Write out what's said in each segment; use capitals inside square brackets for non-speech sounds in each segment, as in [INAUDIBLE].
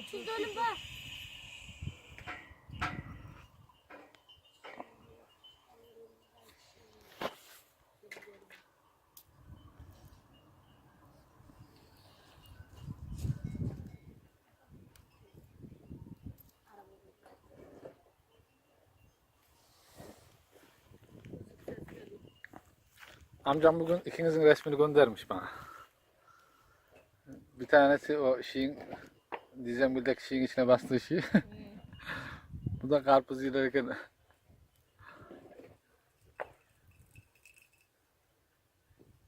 30 dönüm var. Amcam bugün ikinizin resmini göndermiş bana. Bir tanesi o şeyin Dizembildeki şeyin içine bastığı şey. [LAUGHS] Bu da karpuz yerken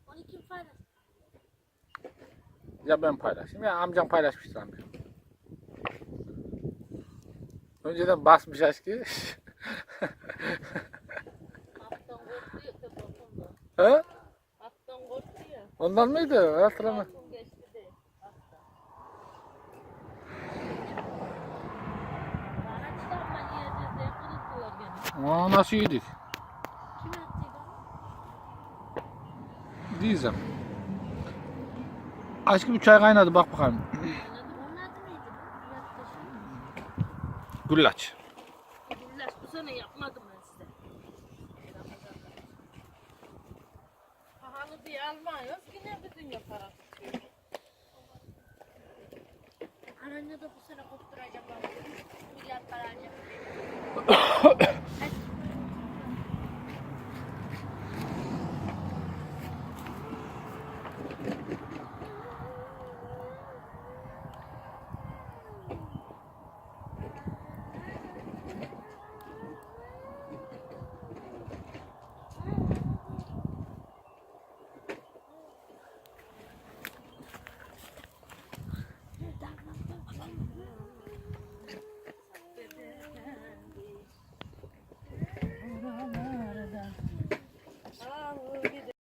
Onu kim paylaştı? ya ben paylaşayım ya amcam paylaşmıştır amcam. Önceden basmış aşkı. [LAUGHS] He? Ondan mıydı? Hatırlamıyorum. Aa, nasıl yedik? Kim attıydı onu? Diyeceğim. Aşkım bir çay kaynadı bak bakalım. Onun adı neydi. Güllaç. Güllaç bu sene yapmadım ben size. Pahalı diye almıyoruz. Yine bütün yaparak. Anneanne de bu sene kopturacak bana. Milyar para alacak. [COUGHS]